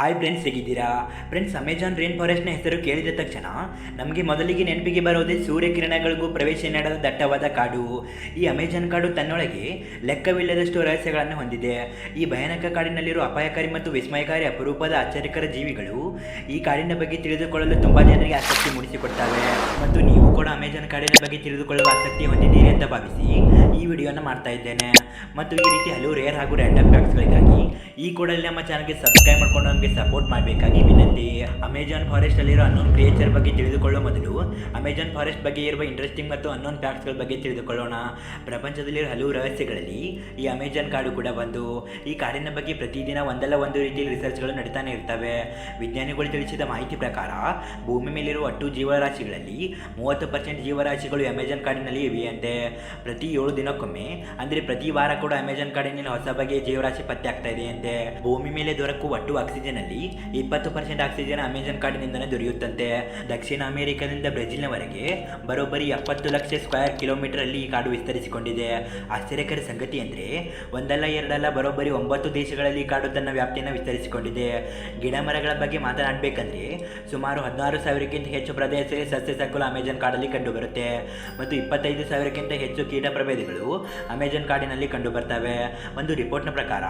Hi friends ಹೇಗಿದ್ದೀರಾ? Friends Amazon rain ಫಾರೆಸ್ಟ್ನ ಹೆಸರು ಕೇಳಿದ ತಕ್ಷಣ ನಮಗೆ ಮೊದಲಿಗೆ ನೆನಪಿಗೆ ಬರೋದೇ ಸೂರ್ಯಕಿರಣಗಳಿಗೂ ಪ್ರವೇಶ ನೀಡಲು ದಟ್ಟವಾದ ಕಾಡು. ಈ ಅಮೆಜಾನ್ ಕಾಡು ತನ್ನೊಳಗೆ ಲೆಕ್ಕವಿಲ್ಲದಷ್ಟು ರಹಸ್ಯಗಳನ್ನು ಹೊಂದಿದೆ. ಈ ಭಯಾನಕ ಕಾಡಿನಲ್ಲಿರುವ ಅಪಾಯಕಾರಿ ಮತ್ತು ವಿಸ್ಮಯಕಾರಿ ಅಪರೂಪದ ಆಶ್ಚರ್ಯಕರ ಜೀವಿಗಳು ಈ ಕಾಡಿನ ಬಗ್ಗೆ ತಿಳಿದುಕೊಳ್ಳಲು ತುಂಬ ಜನರಿಗೆ ಆಸಕ್ತಿ ಮೂಡಿಸಿಕೊಡ್ತವೆ. ಮತ್ತು ನೀವು ಕೂಡ ಅಮೆಜಾನ್ ಕಾಡಿನ ಬಗ್ಗೆ ತಿಳಿದುಕೊಳ್ಳಲು ಆಸಕ್ತಿ ಹೊಂದಿದ್ದೀರಿ ಅಂತ ಭಾವಿಸಿ ಈ ವಿಡಿಯೋನ ಮಾಡ್ತಾ ಇದ್ದೇನೆ. ಮತ್ತು ಈ ರೀತಿ ಹಲವು ರೇರ್ ಹಾಗೂ ರ್ಯಾಂಡಮ್ ಫ್ಯಾಕ್ಟ್ಸ್ಗಳಿಗಾಗಿ ಈ ಕೂಡಲೇ ನಮ್ಮ ಚಾನಲ್ಗೆ ಸಬ್ಸ್ಕ್ರೈಬ್ ಮಾಡ್ಕೊಂಡು ನಮಗೆ ಸಪೋರ್ಟ್ ಮಾಡಬೇಕಾಗಿ ವಿನಂತಿ. ಅಮೆಜಾನ್ ಫಾರೆಸ್ಟ್ ಅಲ್ಲಿರೋ ಅನ್ನೋನ್ ಕ್ರಿಯೇಚರ್ ಬಗ್ಗೆ ತಿಳಿದುಕೊಳ್ಳೋ ಮೊದಲು ಅಮೆಜಾನ್ ಫಾರೆಸ್ಟ್ ಬಗ್ಗೆ ಇರುವ ಇಂಟ್ರೆಸ್ಟಿಂಗ್ ಮತ್ತು ಅನ್ನೋನ್ ಫ್ಯಾಕ್ಟ್ಸ್ಗಳ ಬಗ್ಗೆ ತಿಳಿದುಕೊಳ್ಳೋಣ. ಪ್ರಪಂಚದಲ್ಲಿರೋ ಹಲವು ರಹಸ್ಯಗಳಲ್ಲಿ ಈ ಅಮೆಜಾನ್ ಕಾಡು ಕೂಡ ಒಂದು. ಈ ಕಾಡಿನ ಬಗ್ಗೆ ಪ್ರತಿದಿನ ಒಂದಲ್ಲ ಒಂದು ರೀತಿಯಲ್ಲಿ ರಿಸರ್ಚ್ಗಳು ನಡೀತಾನೆ ಇರ್ತವೆ. ವಿಜ್ಞಾನಿಗಳು ತಿಳಿಸಿದ ಮಾಹಿತಿ ಪ್ರಕಾರ, ಭೂಮಿ ಮೇಲಿರುವ ಒಟ್ಟು ಜೀವರಾಶಿಗಳಲ್ಲಿ ಮೂವತ್ತು ಪರ್ಸೆಂಟ್ ಜೀವರಾಶಿಗಳು ಅಮೆಜಾನ್ ಕಾಡಿನಲ್ಲಿ ಇವೆಯಂತೆ ಪ್ರತಿ ಏಳು ದಿನಕ್ಕೊಮ್ಮೆ, ಅಂದರೆ ಪ್ರತಿ ವಾರ ಕೂಡ ಅಮೆಜಾನ್ ಕಾಡಿನಲ್ಲಿ ಹೊಸ ಬಗೆಯ ಜೀವರಾಶಿ ಪತ್ತೆ ಆಗ್ತಾ ಇದೆಯಂತೆ ಭೂಮಿ ಮೇಲೆ ದೊರಕುವ ಒಟ್ಟು ಆಕ್ಸಿಜನ್ ಅಲ್ಲಿ ಇಪ್ಪತ್ತು ಪರ್ಸೆಂಟ್ ಆಕ್ಸಿಜನ್ ಅಮೆಜಾನ್ ಕಾಡಿನಿಂದಲೇ ದೊರೆಯುತ್ತಂತೆ. ದಕ್ಷಿಣ ಅಮೆರಿಕದಿಂದ ಬ್ರೆಜಿಲ್ನವರೆಗೆ ಬರೋಬ್ಬರಿ ಎಪ್ಪತ್ತು ಲಕ್ಷ ಸ್ಕ್ವೇರ್ ಕಿಲೋಮೀಟರ್ ಅಲ್ಲಿ ಈ ಕಾಡು ವಿಸ್ತರಿಸಿಕೊಂಡಿದೆ. ಆಶ್ಚರ್ಯಕರ ಸಂಗತಿ ಅಂದರೆ, ಒಂದಲ್ಲ ಎರಡಲ್ಲ ಬರೋಬ್ಬರಿ ಒಂಬತ್ತು ದೇಶಗಳಲ್ಲಿ ಈ ಕಾಡು ತನ್ನ ವ್ಯಾಪ್ತಿಯನ್ನು ವಿಸ್ತರಿಸಿಕೊಂಡಿದೆ. ಗಿಡ ಮರಗಳ ಬಗ್ಗೆ ಮಾತನಾಡಬೇಕಂದ್ರೆ, ಸುಮಾರು ಹದಿನಾರು ಸಾವಿರಕ್ಕಿಂತ ಹೆಚ್ಚು ಪ್ರದೇಶ ಸಸ್ಯ ಸಂಕುಲ ಅಮೆಜಾನ್ ಕಾಡಲ್ಲಿ ಕಂಡುಬರುತ್ತೆ. ಮತ್ತು ಇಪ್ಪತ್ತೈದು ಸಾವಿರಕ್ಕಿಂತ ಹೆಚ್ಚು ಕೀಟ ಪ್ರಭೇದಗಳು ಅಮೆಜಾನ್ ಕಾಡಿನಲ್ಲಿ ಕಂಡುಬರ್ತವೆ. ಒಂದು ರಿಪೋರ್ಟ್ನ ಪ್ರಕಾರ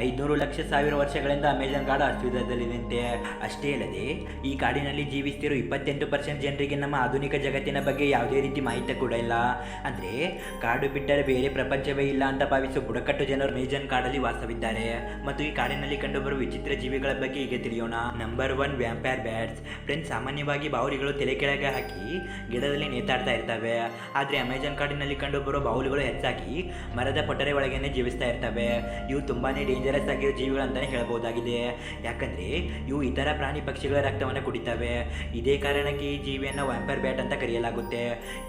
ಐದುನೂರು ಲಕ್ಷ ಸಾವಿರ ವರ್ಷಗಳಿಂದ ಅಮೆಜಾನ್ ಕಾಡು ಅಸ್ತಿತ್ವದಲ್ಲಿದೆ ಅಷ್ಟೇ ಅಲ್ಲದೆ ಈ ಕಾಡಿನಲ್ಲಿ ಜೀವಿಸ್ತಿರೋ ಇಪ್ಪತ್ತೆಂಟು ಪರ್ಸೆಂಟ್ ಜನರಿಗೆ ನಮ್ಮ ಆಧುನಿಕ ಜಗತ್ತಿನ ಬಗ್ಗೆ ಯಾವುದೇ ರೀತಿ ಮಾಹಿತಿ ಕೂಡ ಇಲ್ಲ. ಅಂದರೆ, ಕಾಡು ಬಿಟ್ಟರೆ ಬೇರೆ ಪ್ರಪಂಚವೇ ಇಲ್ಲ ಅಂತ ಭಾವಿಸುವ ಬುಡಕಟ್ಟು ಜನರು ಮೇಜನ್ ಕಾಡಲ್ಲಿ ವಾಸವಿದ್ದಾರೆ. ಮತ್ತು ಈ ಕಾಡಿನಲ್ಲಿ ಕಂಡುಬರುವ ವಿಚಿತ್ರ ಜೀವಿಗಳ ಬಗ್ಗೆ ಈಗ ತಿಳಿಯೋಣ. Number one vampire bats friends ಸಾಮಾನ್ಯವಾಗಿ ಬಾವುಲಿಗಳು ತಲೆ ಕೆಳಗೆ ಹಾಕಿ ಗಿಡದಲ್ಲಿ ನೇತಾಡ್ತಾ ಇರ್ತವೆ. ಆದರೆ, ಅಮೆಜಾನ್ ಕಾಡಿನಲ್ಲಿ ಕಂಡುಬರುವ ಬಾವುಲಿಗಳು ಹೆಚ್ಚಾಗಿ ಮರದ ಪೊಟರೆ ಒಳಗೇನೆ ಜೀವಿಸ್ತಾ ಇರ್ತವೆ. ಇವು ತುಂಬಾನೇ ಡೇಂಜರಸ್ ಆಗಿರೋ ಜೀವಿಗಳು ಅಂತಲೇ ಹೇಳ್ಬೋದಾಗಿದೆ ಯಾಕಂದ್ರೆ ಇವು ಇತರ ಪ್ರಾಣಿ ಪಕ್ಷಿಗಳ ರಕ್ತವನ್ನು ಕುಡಿತವೆ. ಇದೇ ಕಾರಣಕ್ಕೆ ಈ ಜೀವಿಯನ್ನು ವ್ಯಾಂಪರ್ ಬ್ಯಾಟ್ ಅಂತ ಕರೆಯಲಾಗುತ್ತೆ.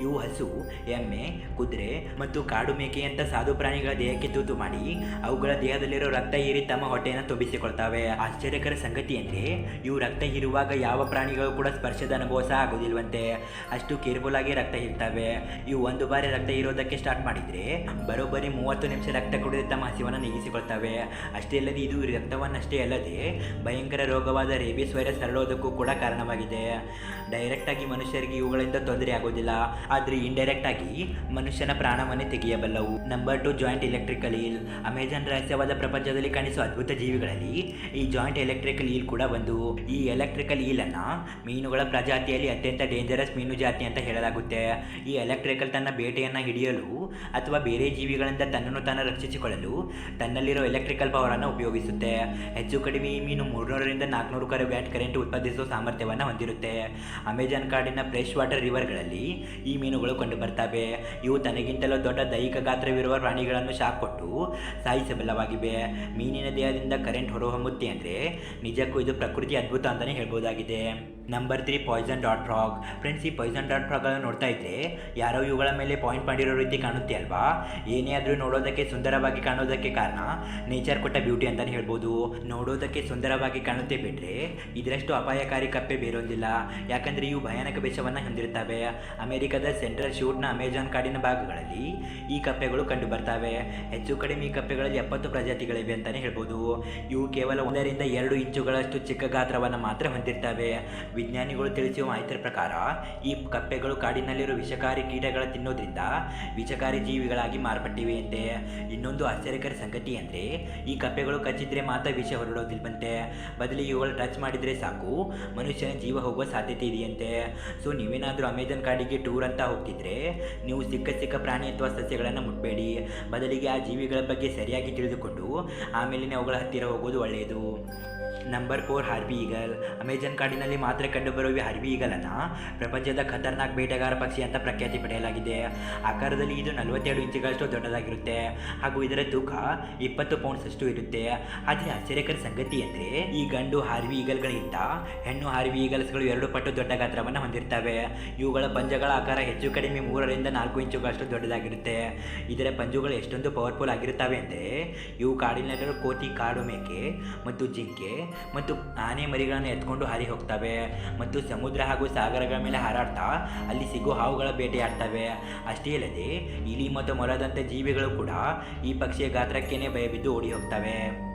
ಇವು ಹಸು, ಎಮ್ಮೆ, ಕುದುರೆ ಮತ್ತು ಕಾಡು ಮೇಕೆಯಂಥ ಸಾಧು ಪ್ರಾಣಿಗಳ ದೇಹಕ್ಕೆ ತೂತು ಮಾಡಿ ಅವುಗಳ ದೇಹದಲ್ಲಿರೋ ರಕ್ತ ಹೀರಿ ತಮ್ಮ ಹೊಟ್ಟೆಯನ್ನು ತುಂಬಿಸಿಕೊಳ್ತವೆ. ಆಶ್ಚರ್ಯಕರ ಸಂಗತಿ ಅಂದರೆ ಇವು ರಕ್ತ ಹೀರುವಾಗ ಯಾವ ಪ್ರಾಣಿಗಳು ಕೂಡ ಸ್ಪರ್ಶದ ಅನುಭವ ಸಹ ಆಗೋದಿಲ್ವಂತೆ. ಅಷ್ಟು ಕೇರ್ಫುಲ್ ಆಗಿ ರಕ್ತ ಹೀರ್ತವೆ. ಇವು ಒಂದು ಬಾರಿ ರಕ್ತ ಹೀರೋದಕ್ಕೆ ಸ್ಟಾರ್ಟ್ ಮಾಡಿದರೆ ಬರೋಬ್ಬರಿ ಮೂವತ್ತು ನಿಮಿಷ ರಕ್ತ ಕುಡಿದು ತಮ್ಮ ಹಸಿವನ್ನು ನೀಗಿಸಿಕೊಳ್ತವೆ. ಅಷ್ಟೇ ಅಲ್ಲದೆ ಇದು ರಕ್ತವನ್ನಷ್ಟೇ ಅಲ್ಲದೆ ಭಯಂಕರ ರೋಗವಾದ ರೇಬಿಸ್ ವೈರಸ್ ಹರಡೋದಕ್ಕೂ ಕೂಡ ಕಾರಣವಾಗಿದೆ. ಡೈರೆಕ್ಟಾಗಿ ಮನುಷ್ಯರಿಗೆ ಇವುಗಳಿಂದ ತೊಂದರೆ ಆಗೋದಿಲ್ಲ. ಆದರೆ ಇಂಡೈರೆಕ್ಟಾಗಿ ಮನುಷ್ಯನ ಪ್ರಾಣವನ್ನೇ ತೆಗೆಯಬಲ್ಲವು. Number two giant electrical eel Amazon ರಹಸ್ಯವಾದ ಪ್ರಪಂಚದಲ್ಲಿ ಕಾಣಿಸುವ ಅದ್ಭುತ ಜೀವಿಗಳಲ್ಲಿ ಈ ಜಾಯಿಂಟ್ ಎಲೆಕ್ಟ್ರಿಕಲ್ ಈಲ್ ಕೂಡ ಒಂದು. ಈ ಎಲೆಕ್ಟ್ರಿಕಲ್ ಈಲನ್ನು ಮೀನುಗಳ ಪ್ರಜಾತಿಯಲ್ಲಿ ಅತ್ಯಂತ ಡೇಂಜರಸ್ ಮೀನು ಜಾತಿ ಅಂತ ಹೇಳಲಾಗುತ್ತೆ. ಈ ಎಲೆಕ್ಟ್ರಿಕಲ್ ತನ್ನ ಬೇಟೆಯನ್ನು ಹಿಡಿಯಲು ಅಥವಾ ಬೇರೆ ಜೀವಿಗಳಿಂದ ತನ್ನನ್ನು ತಾನು ರಕ್ಷಿಸಿಕೊಳ್ಳಲು ತನ್ನಲ್ಲಿರೋ ಎಲೆಕ್ಟ್ರಿಕಲ್ ಪವರನ್ನು ಉಪಯೋಗಿಸುತ್ತೆ. ಹೆಚ್ಚು ಕಡಿಮೆ ಮೀನು ಮೂರ್ನೂರರಿಂದ ನಾಲ್ಕುನೂರು ಕರೆ ವ್ಯಾಟ್ ಕರೆಂಟ್ ಉತ್ಪಾದಿಸುವ ಸಾಮರ್ಥ್ಯವನ್ನು ಹೊಂದಿರುತ್ತೆ. ಅಮೆಜಾನ್ ಕಾಡಿನ ಫ್ರೆಶ್ ವಾಟರ್ ರಿವರ್ಗಳಲ್ಲಿ ಈ ಮೀನುಗಳು ಕಂಡುಬರ್ತವೆ ಇವು ತನಗಿಂತಲೂ ದೊಡ್ಡ ದೈಹಿಕ ಗಾತ್ರವಿರುವ ಪ್ರಾಣಿಗಳನ್ನು ಶಾಕ್ ಕೊಟ್ಟು ಸಾಯಿಸಬಲ್ಲವಾಗಿವೆ. ಮೀನಿನ ದೇಹದಿಂದ ಕರೆಂಟ್ ಹೊರಹೊಮ್ಮುತ್ತೆ ಅಂದರೆ ನಿಜಕ್ಕೂ ಇದು ಪ್ರಕೃತಿ ಅದ್ಭುತ ಅಂತಲೇ ಹೇಳ್ಬೋದಾಗಿದೆ. ನಂಬರ್ ತ್ರೀ ಪಾಯ್ಸನ್ ಡಾಟ್ ಫ್ರಾಗ್ ಫ್ರೆಂಡ್ಸ್ ಈ ಪಾಯ್ಸನ್ ಡಾಟ್ ಫ್ರಾಗನ್ನು ನೋಡ್ತಾ ಇದ್ರೆ, ಯಾರೋ ಇವುಗಳ ಮೇಲೆ ಪಾಯಿಂಟ್ ಮಾಡಿರೋ ರೀತಿ ಕಾಣುತ್ತೆ ಅಲ್ವಾ? ಏನೇ ಆದರೂ ನೋಡೋದಕ್ಕೆ ಸುಂದರವಾಗಿ ಕಾಣೋದಕ್ಕೆ ಕಾರಣ ನೇಚರ್ ಕೊಟ್ಟ ಬ್ಯೂಟಿ ಅಂತಲೇ ಹೇಳ್ಬೋದು. ನೋಡೋದಕ್ಕೆ ಸುಂದರವಾಗಿ ಕಾಣುತ್ತೆ ಬಿಟ್ಟರೆ ಇದರಷ್ಟು ಅಪಾಯಕಾರಿ ಕಪ್ಪೆ ಬೇರೊಂದಿಲ್ಲ. ಯಾಕಂದರೆ ಇವು ಭಯಾನಕ ವಿಷವನ್ನು ಹೊಂದಿರುತ್ತವೆ. ಅಮೆರಿಕದ ಸೆಂಟ್ರಲ್ ಶೂಟ್ನ ಅಮೆಜಾನ್ ಕಾಡಿನ ಭಾಗಗಳಲ್ಲಿ ಈ ಕಪ್ಪೆಗಳು ಕಂಡು ಬರ್ತವೆ. ಹೆಚ್ಚು ಕಡಿಮೆ ಈ ಕಪ್ಪೆಗಳಲ್ಲಿ ಎಪ್ಪತ್ತು ಪ್ರಜಾತಿಗಳಿವೆ ಅಂತಲೇ ಹೇಳ್ಬೋದು. ಇವು ಕೇವಲ ಒಂದರಿಂದ ಎರಡು ಇಂಚುಗಳಷ್ಟು ಚಿಕ್ಕ ಗಾತ್ರವನ್ನು ಮಾತ್ರ ಹೊಂದಿರ್ತವೆ. ವಿಜ್ಞಾನಿಗಳು ತಿಳಿಸುವ ಮಾಹಿತಿ ಪ್ರಕಾರ, ಈ ಕಪ್ಪೆಗಳು ಕಾಡಿನಲ್ಲಿರುವ ವಿಷಕಾರಿ ಕೀಟಗಳ ತಿನ್ನೋದ್ರಿಂದ ವಿಷಕಾರಿ ಜೀವಿಗಳಾಗಿ ಮಾರ್ಪಟ್ಟಿವೆಯಂತೆ ಇನ್ನೊಂದು ಆಶ್ಚರ್ಯಕರ ಸಂಗತಿ ಅಂದರೆ ಈ ಕಪ್ಪೆಗಳು ಕಚ್ಚಿದ್ರೆ ಮಾತ್ರ ವಿಷ ಹೊರಡೋದಿಲ್ವಂತೆ. ಬದಲಿಗೆ ಇವುಗಳು ಟಚ್ ಮಾಡಿದರೆ ಸಾಕು, ಮನುಷ್ಯನ ಜೀವ ಹೋಗುವ ಸಾಧ್ಯತೆ ಇದೆಯಂತೆ. ಸೊ ನೀವೇನಾದರೂ ಅಮೆಜಾನ್ ಕಾಡಿಗೆ ಟೂರ್ ಅಂತ ಹೋಗ್ತಿದ್ರೆ, ನೀವು ಸಿಕ್ಕ ಸಿಕ್ಕ ಪ್ರಾಣಿ ಅಥವಾ ಸಸ್ಯಗಳನ್ನು ಮುಟ್ಬೇಡಿ. ಬದಲಿಗೆ ಆ ಜೀವಿಗಳ ಬಗ್ಗೆ ಸರಿಯಾಗಿ ತಿಳಿದುಕೊಂಡು ಆಮೇಲೆ ಅವುಗಳ ಹತ್ತಿರ ಹೋಗೋದು ಒಳ್ಳೆಯದು number four harpy eagle. Amazon ಕಾಡಿನಲ್ಲಿ ಮಾತ್ರ ಕಂಡುಬರುವ ಹಾರ್ಬಿ ಈಗಲನ್ನು. ಪ್ರಪಂಚದ ಖತರ್ನಾಕ್ ಬೇಟೆಗಾರ ಪಕ್ಷಿ ಅಂತ ಪ್ರಖ್ಯಾತಿ ಪಡೆಯಲಾಗಿದೆ. ಆಕಾರದಲ್ಲಿ ಇದು ನಲವತ್ತೆರಡು ಇಂಚುಗಳಷ್ಟು ದೊಡ್ಡದಾಗಿರುತ್ತೆ. ಹಾಗೂ ಇದರ ತೂಕ ಇಪ್ಪತ್ತು ಪೌಂಡ್ಸ್ ಅಷ್ಟು ಇರುತ್ತೆ. ಆದರೆ ಆಶ್ಚರ್ಯಕರ ಸಂಗತಿ ಅಂದರೆ, ಈ ಗಂಡು ಹಾರ್ವಿ ಈಗಲ್ಗಳಿಂದ ಹೆಣ್ಣು ಹಾರ್ವಿ ಈಗಲ್ಸ್ಗಳು ಎರಡು ಪಟ್ಟು ದೊಡ್ಡ ಗಾತ್ರವನ್ನು ಹೊಂದಿರ್ತವೆ. ಇವುಗಳ ಪಂಜಗಳ ಆಕಾರ ಹೆಚ್ಚು ಕಡಿಮೆ ಮೂರರಿಂದ ನಾಲ್ಕು ಇಂಚುಗಳಷ್ಟು ದೊಡ್ಡದಾಗಿರುತ್ತೆ. ಇದರ ಪಂಜುಗಳು ಎಷ್ಟೊಂದು ಪವರ್ಫುಲ್ ಆಗಿರುತ್ತವೆ ಅಂದರೆ, ಇವು ಕಾಡಿನಲ್ಲಿರೋ ಕೋತಿ ಕಾಡು ಮೇಕೆ ಮತ್ತು ಜಿಂಕೆ ಮತ್ತು ಆನೆ ಮರಿಗಳನ್ನು ಎತ್ಕೊಂಡು ಹಾರಿ ಹೋಗ್ತವೆ. ಮತ್ತು ಸಮುದ್ರ ಹಾಗೂ ಸಾಗರಗಳ ಮೇಲೆ ಹಾರಾಡ್ತಾ ಅಲ್ಲಿ ಸಿಗೋ ಹಾವುಗಳ ಬೇಟೆಯಾಡ್ತವೆ. ಅಷ್ಟೇ ಅಲ್ಲದೆ, ಇಲಿ ಮತ್ತು ಮೊಲದಂಥ ಜೀವಿಗಳು ಕೂಡ ಈ ಪಕ್ಷಿಯ ಗಾತ್ರಕ್ಕೇನೆ ಭಯಬಿದ್ದು ಓಡಿ ಹೋಗ್ತವೆ.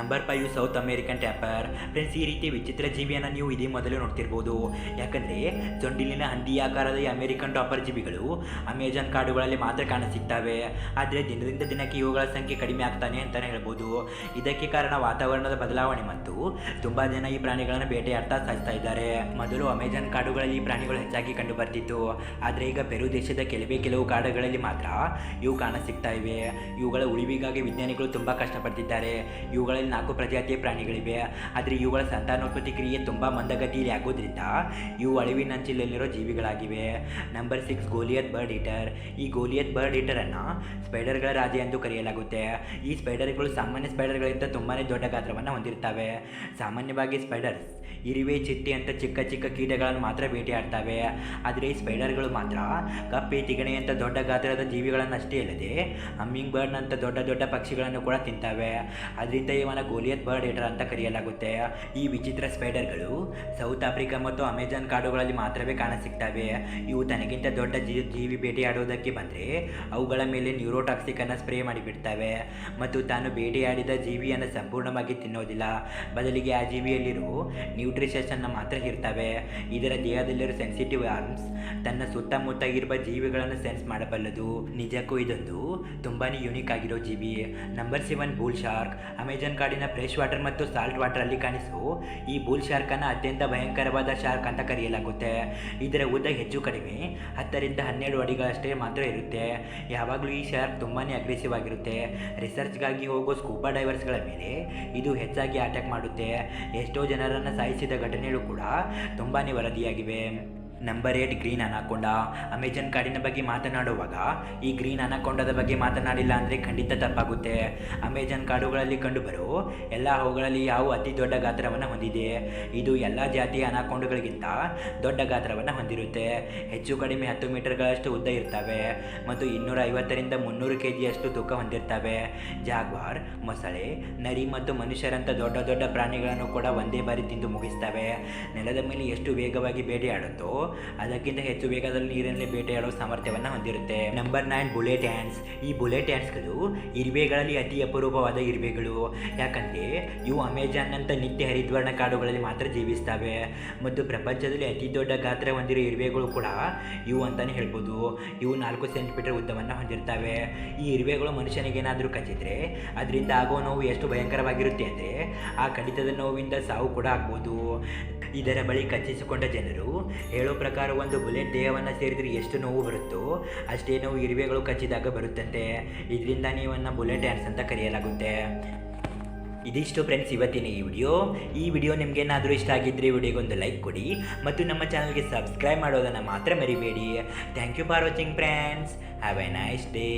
Number five South American tapir. Friends, ಈ ರೀತಿ ವಿಚಿತ್ರ ಜೀವಿಯನ್ನು ನೀವು ಇದೇ ಮೊದಲು ನೋಡ್ತಿರ್ಬೋದು. ಯಾಕಂದರೆ, ಜೊಂಡಿಲಿನ ಹಂದಿ ಆಕಾರದ ಈ ಅಮೇರಿಕನ್ ಟಾಪರ್ ಜೀವಿಗಳು ಅಮೆಜಾನ್ ಕಾಡುಗಳಲ್ಲಿ ಮಾತ್ರ ಕಾಣಸಿಗ್ತವೆ. ಆದರೆ, ದಿನದಿಂದ ದಿನಕ್ಕೆ ಇವುಗಳ ಸಂಖ್ಯೆ ಕಡಿಮೆ ಆಗ್ತಾನೆ ಅಂತಲೇ ಹೇಳ್ಬೋದು. ಇದಕ್ಕೆ ಕಾರಣ ವಾತಾವರಣದ ಬದಲಾವಣೆ ಮತ್ತು ತುಂಬ ಜನ ಈ ಪ್ರಾಣಿಗಳನ್ನು ಬೇಟೆಯಾಡ್ತಾ ಸಾಯ್ತಾ ಇದ್ದಾರೆ. ಮೊದಲು ಅಮೆಜಾನ್ ಕಾಡುಗಳಲ್ಲಿ ಈ ಪ್ರಾಣಿಗಳು ಹೆಚ್ಚಾಗಿ ಕಂಡು ಬರ್ತಿತ್ತು ಆದರೆ, ಈಗ ಪೆರು ದೇಶದ ಕೆಲವೇ ಕೆಲವು ಕಾಡುಗಳಲ್ಲಿ ಮಾತ್ರ ಇವು ಕಾಣಸಿಗ್ತಾ ಇವೆ. ಇವುಗಳ ಉಳಿವಿಗಾಗಿ ವಿಜ್ಞಾನಿಗಳು ತುಂಬ ಕಷ್ಟಪಡ್ತಿದ್ದಾರೆ. ಇವುಗಳಲ್ಲಿ ನಾಲ್ಕು ಪ್ರಜಾತಿಯ ಪ್ರಾಣಿಗಳಿವೆ. ಆದರೆ ಇವುಗಳ ಸಂತಾನೋತ್ಪತ್ತಿ ಕ್ರಿಯೆ ತುಂಬ ಮಂದಗತಿಯಲ್ಲಿ ಆಗೋದ್ರಿಂದ ಇವು ಅಳಿವಿನಂಚಿನಲ್ಲಿರೋ ಜೀವಿಗಳಾಗಿವೆ. Number six Goliath bird eater ಈ ಗೋಲಿಯತ್ ಬರ್ಡ್ ಈಟರನ್ನು ಸ್ಪೈಡರ್ಗಳ ರಾಜ ಎಂದು ಕರೆಯಲಾಗುತ್ತೆ. ಈ ಸ್ಪೈಡರ್ಗಳು ಸಾಮಾನ್ಯ ಸ್ಪೈಡರ್ಗಳಿಂದ ತುಂಬಾ ದೊಡ್ಡ ಗಾತ್ರವನ್ನು ಹೊಂದಿರ್ತವೆ ಸಾಮಾನ್ಯವಾಗಿ ಸ್ಪೈಡರ್ಸ್ ಇರುವೆ, ಚಿಟ್ಟಿ ಅಂತ ಚಿಕ್ಕ ಚಿಕ್ಕ ಕೀಟಗಳನ್ನು ಮಾತ್ರ ಬೇಟೆಯಾಡ್ತವೆ. ಆದರೆ ಈ ಸ್ಪೈಡರ್ಗಳು ಮಾತ್ರ ಕಪ್ಪೆ, ತಿಗಣೆ ಅಂತ ದೊಡ್ಡ ಗಾತ್ರದ ಜೀವಿಗಳನ್ನು ಅಷ್ಟೇ ಅಲ್ಲದೆ ಹಮ್ಮಿಂಗ್ ಬರ್ಡ್ನಂಥ ದೊಡ್ಡ ದೊಡ್ಡ ಪಕ್ಷಿಗಳನ್ನು ಕೂಡ ತಿಂತವೆ. ಅದರಿಂದ ಇವನ ಗೋಲಿಯತ್ ಬರ್ಡ್ ಏಟರ್ ಅಂತ ಕರೆಯಲಾಗುತ್ತೆ. ಈ ವಿಚಿತ್ರ ಸ್ಪೈಡರ್ಗಳು ಸೌತ್ ಆಫ್ರಿಕಾ ಮತ್ತು ಅಮೆಜಾನ್ ಕಾಡುಗಳಲ್ಲಿ ಮಾತ್ರವೇ ಕಾಣಸಿಗ್ತವೆ. ಇವು ತನಗಿಂತ ದೊಡ್ಡ ಜೀವಿ ಬೇಟೆಯಾಡುವುದಕ್ಕೆ ಬಂದರೆ ಅವುಗಳ ಮೇಲೆ ನ್ಯೂರೋಟಾಕ್ಸಿಕ್ ಅನ್ನು ಸ್ಪ್ರೇ ಮಾಡಿಬಿಡ್ತವೆ. ಮತ್ತು ತಾನು ಬೇಟೆಯಾಡಿದ ಜೀವಿಯನ್ನು ಸಂಪೂರ್ಣವಾಗಿ ತಿನ್ನೋದಿಲ್ಲ. ಬದಲಿಗೆ ಆ ಜೀವಿಯಲ್ಲಿರೋ ನ್ಯೂಟ್ರಿಷನ್ಸನ್ನು ಮಾತ್ರ ಇರ್ತವೆ. ಇದರ ದೇಹದಲ್ಲಿರೋ ಸೆನ್ಸಿಟಿವ್ ಆರ್ಮ್ಸ್ ತನ್ನ ಸುತ್ತಮುತ್ತ ಇರುವ ಜೀವಿಗಳನ್ನು ಸೆನ್ಸ್ ಮಾಡಬಲ್ಲದು. ನಿಜಕ್ಕೂ ಇದೊಂದು ತುಂಬಾ ಯುನಿಕ್ ಆಗಿರೋ ಜೀವಿ. Number seven bull shark, Amazon ಕಾಡಿನ ಫ್ರೆಶ್ ವಾಟರ್ ಮತ್ತು ಸಾಲ್ಟ್ ವಾಟರಲ್ಲಿ ಕಾಣಿಸು. ಈ ಬೂಲ್ ಶಾರ್ಕನ್ನು ಅತ್ಯಂತ ಭಯಂಕರವಾದ ಶಾರ್ಕ್ ಅಂತ ಕರೆಯಲಾಗುತ್ತೆ. ಇದರ ಉದ್ದ ಹೆಚ್ಚು ಕಡಿಮೆ, ಹತ್ತರಿಂದ ಹನ್ನೆರಡು ಅಡಿಗಳಷ್ಟೇ ಮಾತ್ರ ಇರುತ್ತೆ. ಯಾವಾಗಲೂ ಈ ಶಾರ್ಕ್ ತುಂಬಾ ಅಗ್ರೆಸಿವ್ ಆಗಿರುತ್ತೆ. ರಿಸರ್ಚ್ಗಾಗಿ ಹೋಗೋ ಸ್ಕೂಬಾ ಡೈವರ್ಸ್ಗಳ ಮೇಲೆ ಇದು ಹೆಚ್ಚಾಗಿ ಅಟ್ಯಾಕ್ ಮಾಡುತ್ತೆ. ಎಷ್ಟೋ ಜನರನ್ನು ಸಾಯಿಸಿದ ಘಟನೆಗಳು ಕೂಡ ತುಂಬಾ ವರದಿಯಾಗಿವೆ. Number eight green anaconda. Amazon ಕಾಡಿನ ಬಗ್ಗೆ ಮಾತನಾಡುವಾಗ, ಈ ಗ್ರೀನ್ ಅನಾಕೊಂಡದ ಬಗ್ಗೆ ಮಾತನಾಡಿಲ್ಲ ಅಂದರೆ ಖಂಡಿತ ತಪ್ಪಾಗುತ್ತೆ. ಅಮೆಜಾನ್ ಕಾಡುಗಳಲ್ಲಿ ಕಂಡುಬರೋ ಎಲ್ಲ ಅವುಗಳಲ್ಲಿ ಯಾವ ಅತಿ ದೊಡ್ಡ ಗಾತ್ರವನ್ನು ಹೊಂದಿದೆ? ಇದು ಎಲ್ಲ ಜಾತಿಯ ಅನಾಕೊಂಡುಗಳಿಗಿಂತ ದೊಡ್ಡ ಗಾತ್ರವನ್ನು ಹೊಂದಿರುತ್ತೆ. ಹೆಚ್ಚು ಕಡಿಮೆ ಹತ್ತು ಮೀಟರ್ಗಳಷ್ಟು ಉದ್ದ ಇರ್ತವೆ ಮತ್ತು ಇನ್ನೂರ ಐವತ್ತರಿಂದ ಮುನ್ನೂರು ಕೆ ಜಿಯಷ್ಟು ತೂಕ ಹೊಂದಿರ್ತವೆ. ಜಾಗ್ವಾರ್, ಮೊಸಳೆ, ನರಿ ಮತ್ತು ಮನುಷ್ಯರಂಥ ದೊಡ್ಡ ದೊಡ್ಡ ಪ್ರಾಣಿಗಳನ್ನು ಕೂಡ ಒಂದೇ ಬಾರಿ ತಿಂದು ಮುಗಿಸ್ತವೆ. ನೆಲದ ಮೇಲೆ ಎಷ್ಟು ವೇಗವಾಗಿ ಬೇಟೆಯಾಡುತ್ತೋ ಅದಕ್ಕಿಂತ ಹೆಚ್ಚು ವೇಗದಲ್ಲಿ ನೀರಿನಲ್ಲಿ ಬೇಟೆಯಾಡುವ ಸಾಮರ್ಥ್ಯವನ್ನು ಹೊಂದಿರುತ್ತೆ. ನಂಬರ್ ನೈನ್ ಬುಲೆಟ್ ಹ್ಯಾಂಡ್ಸ್ ಈ ಬುಲೆಟ್ ಹ್ಯಾಂಡ್ಸ್ಗಳು ಇರುವೆಗಳಲ್ಲಿ ಅತಿ ಅಪರೂಪವಾದ ಇರುವೆಗಳು. ಯಾಕಂದರೆ ಇವು ಅಮೆಜಾನ್ ಅಂತ ನಿತ್ಯ ಹರಿದ್ವರ್ಣ ಕಾಡುಗಳಲ್ಲಿ ಮಾತ್ರ ಜೀವಿಸ್ತವೆ. ಮತ್ತು ಪ್ರಪಂಚದಲ್ಲಿ ಅತಿ ದೊಡ್ಡ ಗಾತ್ರ ಹೊಂದಿರೋ ಇರುವೆಗಳು ಕೂಡ ಇವು ಅಂತಲೇ ಹೇಳ್ಬೋದು. ಇವು ನಾಲ್ಕು ಸೆಂಟಿಮೀಟರ್ ಉದ್ದವನ್ನು ಹೊಂದಿರ್ತವೆ. ಈ ಇರುವೆಗಳು ಮನುಷ್ಯನಿಗೇನಾದರೂ ಕಚ್ಚಿದ್ರೆ ಅದರಿಂದ ಆಗೋ ನೋವು ಎಷ್ಟು ಭಯಂಕರವಾಗಿರುತ್ತೆ ಅಂದರೆ ಆ ಕಡಿತದ ನೋವಿಂದ ಸಾವು ಕೂಡ ಆಗ್ಬೋದು. ಇದರ ಬಳಿ ಕಚ್ಚಿಸಿಕೊಂಡ ಜನರು, ಹೇಳೋ ಪ್ರಕಾರ ಒಂದು ಬುಲೆಟ್ ದೇಹವನ್ನು ಸೇರಿದರೆ ಎಷ್ಟು ನೋವು ಬರುತ್ತೋ ಅಷ್ಟೇ ನೋವು ಇರುವೆಗಳು ಕಚ್ಚಿದಾಗ ಬರುತ್ತಂತೆ. ಇದರಿಂದ ನೀವನ್ನು ಬುಲೆಟ್ ಡ್ಯಾನ್ಸ್ ಅಂತ ಕರೆಯಲಾಗುತ್ತೆ. ಇದಿಷ್ಟು ಫ್ರೆಂಡ್ಸ್ ಇವತ್ತಿನ ಈ ವಿಡಿಯೋ. ಈ ವಿಡಿಯೋ ನಿಮಗೇನಾದರೂ ಇಷ್ಟ ಆಗಿದ್ದರೆ ವಿಡಿಯೋಗೊಂದು ಲೈಕ್ ಕೊಡಿ ಮತ್ತು ನಮ್ಮ ಚಾನಲ್ಗೆ ಸಬ್ಸ್ಕ್ರೈಬ್ ಮಾಡೋದನ್ನು ಮಾತ್ರ ಮರಿಬೇಡಿ. Thank you for watching friends have a nice day